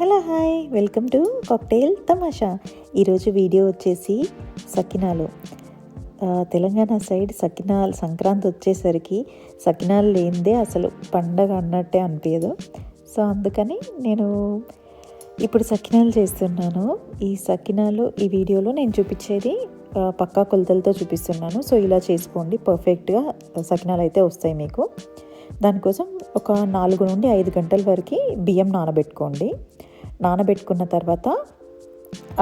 Hello hi. Welcome to cocktail Tamasha. ఈరోజు video వచ్చేసి సకినాలు. Telangana side సకినాలు సంక్రాంతి వచ్చేసరికి సకినాలు లేనిదే అసలు పండగ అన్నట్టే అనిపించదు సో అందుకని నేను ఇప్పుడు సకినాలు చేస్తున్నాను. ఈ సకినాలు ఈ వీడియోలో నేను చూపించేది పక్కా కొలతలతో చూపిస్తున్నాను. సో ఇలా చేసుకోండి. పర్ఫెక్ట్గా సకినాలు అయితే వస్తాయి మీకు. దానికోసం ఒక నాలుగు నుండి ఐదు గంటల వరకు బియ్యం నానబెట్టుకోండి. నానబెట్టుకున్న తర్వాత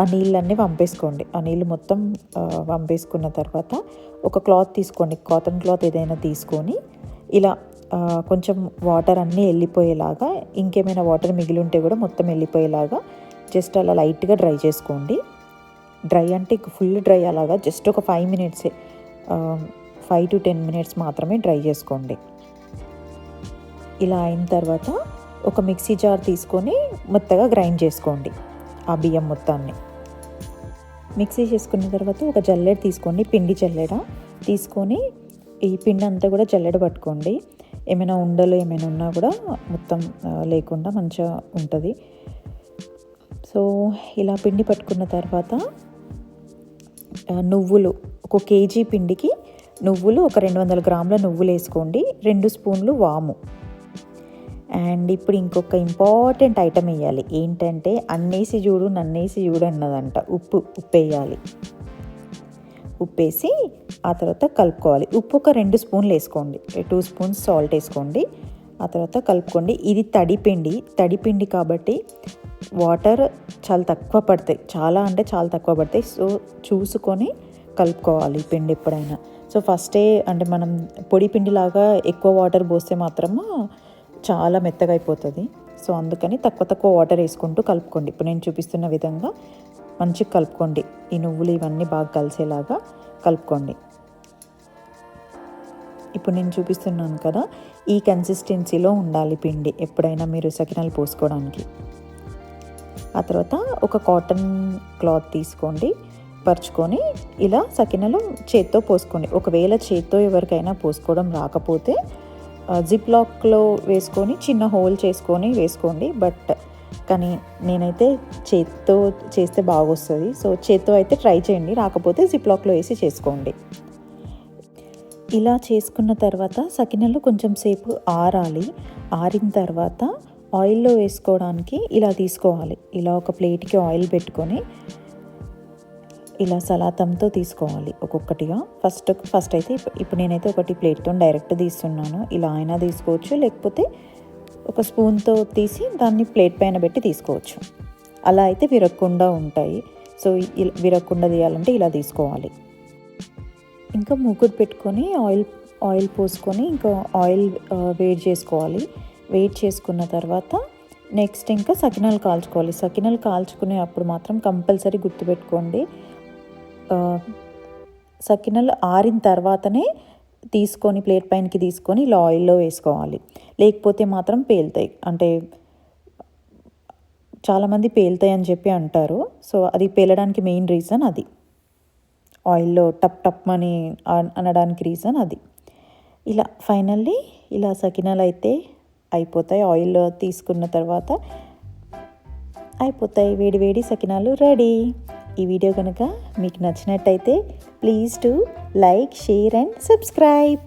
ఆ నీళ్ళన్నీ వంపేసుకోండి. ఆ నీళ్ళు మొత్తం పంపేసుకున్న వంపేసుకున్న తర్వాత ఒక క్లాత్ తీసుకోండి. కాటన్ క్లాత్ ఏదైనా తీసుకొని ఇలా కొంచెం వాటర్ అన్నీ వెళ్ళిపోయేలాగా ఇంకేమైనా వాటర్ మిగిలి ఉంటే కూడా మొత్తం వెళ్ళిపోయేలాగా జస్ట్ అలా లైట్గా డ్రై చేసుకోండి. డ్రై అంటే ఫుల్ డ్రై అలాగా జస్ట్ ఒక ఫైవ్ మినిట్సే ఫైవ్ టు టెన్ మినిట్స్ మాత్రమే డ్రై చేసుకోండి. ఇలా అయిన తర్వాత ఒక మిక్సీ జార్ తీసుకొని మెత్తగా గ్రైండ్ చేసుకోండి ఆ బియ్యం మొత్తాన్ని. మిక్సీ చేసుకున్న తర్వాత ఒక జల్లెడ తీసుకోండి పిండి జల్లెడ. తీసుకొని ఈ పిండి అంతా కూడా జల్లెడ పట్టుకోండి. ఏమైనా ఉండలు ఏమైనా ఉన్నా కూడా మొత్తం లేకుండా మంచిగా ఉంటుంది. సో ఇలా పిండి పట్టుకున్న తర్వాత నువ్వులు ఒక కేజీ పిండికి నువ్వులు ఒక రెండు వందల గ్రాముల నువ్వులు వేసుకోండి. రెండు స్పూన్లు వాము. అండ్ ఇప్పుడు ఇంకొక ఇంపార్టెంట్ ఐటమ్ వేయాలి. ఏంటంటే అన్నేసి చూడు నన్నేసి చూడు అన్నదంట. ఉప్పు ఉప్పు వేయాలి ఉప్పు వేసి ఆ తర్వాత కలుపుకోవాలి. ఉప్పు ఒక రెండు స్పూన్లు వేసుకోండి. టూ స్పూన్స్ సాల్ట్ వేసుకోండి. ఆ తర్వాత కలుపుకోండి. ఇది తడిపిండి. తడిపిండి కాబట్టి వాటర్ చాలా తక్కువ పడతాయి. చాలా అంటే చాలా తక్కువ పడతాయి. సో చూసుకొని కలుపుకోవాలి ఈ పిండి ఎప్పుడైనా. సో ఫస్టే అంటే మనం పొడి పిండిలాగా ఎక్కువ వాటర్ పోస్తే మాత్రము చాలా మెత్తగా అయిపోతుంది. సో అందుకని తక్కువ తక్కువ వాటర్ వేసుకుంటూ కలుపుకోండి. ఇప్పుడు నేను చూపిస్తున్న విధంగా మంచిగా కలుపుకోండి. ఈ నువ్వులు ఇవన్నీ బాగా కలిసేలాగా కలుపుకోండి. ఇప్పుడు నేను చూపిస్తున్నాను కదా ఈ కన్సిస్టెన్సీలో ఉండాలి పిండి ఎప్పుడైనా మీరు సకినాలు పోసుకోవడానికి. ఆ తర్వాత ఒక కాటన్ క్లాత్ తీసుకోండి. పరుచుకొని ఇలా సకినలు చేత్తో పోసుకోండి. ఒకవేళ చేత్తో ఎవరికైనా పోసుకోవడం రాకపోతే జిప్ లాక్లో వేసుకొని చిన్న హోల్ చేసుకొని వేసుకోండి. బట్ కానీ నేనైతే చేత్తో చేస్తే బాగొస్తుంది. సో చేత్తో అయితే ట్రై చేయండి. రాకపోతే జిప్ లాక్లో వేసి చేసుకోండి. ఇలా చేసుకున్న తర్వాత సకినలు కొంచెం సేపు ఆరాలి. ఆరిన తర్వాత ఆయిల్లో వేసుకోవడానికి ఇలా తీసుకోవాలి. ఇలా ఒక ప్లేట్కి ఆయిల్ పెట్టుకొని ఇలా సలాతంతో తీసుకోవాలి ఒక్కొక్కటిగా. ఫస్ట్ ఫస్ట్ అయితే ఇప్పుడు నేనైతే ఒకటి ప్లేట్తో డైరెక్ట్ తీస్తున్నాను. ఇలా అయినా తీసుకోవచ్చు లేకపోతే ఒక స్పూన్తో తీసి దాన్ని ప్లేట్ పైన పెట్టి తీసుకోవచ్చు. అలా అయితే విరగకుండా ఉంటాయి. సో ఇలా విరగకుండా తీయాలంటే ఇలా తీసుకోవాలి. ఇంకా మూకుడు పెట్టుకొని ఆయిల్ ఆయిల్ పోసుకొని ఇంకా ఆయిల్ వేడి చేసుకోవాలి. వేడి చేసుకున్న తర్వాత నెక్స్ట్ ఇంకా సకినాలు కాల్చుకోవాలి. సకినాలు కాల్చుకునే అప్పుడు మాత్రం కంపల్సరీ గుర్తుపెట్టుకోండి. సకినాలు ఆరిన తర్వాతనే తీసుకొని ప్లేట్ పైనకి తీసుకొని ఇలా ఆయిల్లో వేసుకోవాలి. లేకపోతే మాత్రం పేలుతాయి. అంటే చాలామంది పేలుతాయి అని చెప్పి అంటారు. సో అది పేలడానికి మెయిన్ రీజన్ అది. ఆయిల్లో టప్ టప్ అని అన్- అనడానికి రీజన్ అది. ఇలా ఫైనల్లీ ఇలా సకినాలు అయితే అయిపోతాయి. ఆయిల్లో తీసుకున్న తర్వాత అయిపోతాయి. వేడి వేడి సకినాలు రెడీ. ఈ వీడియో కనుక మీకు నచ్చినట్టయితే please do like share and subscribe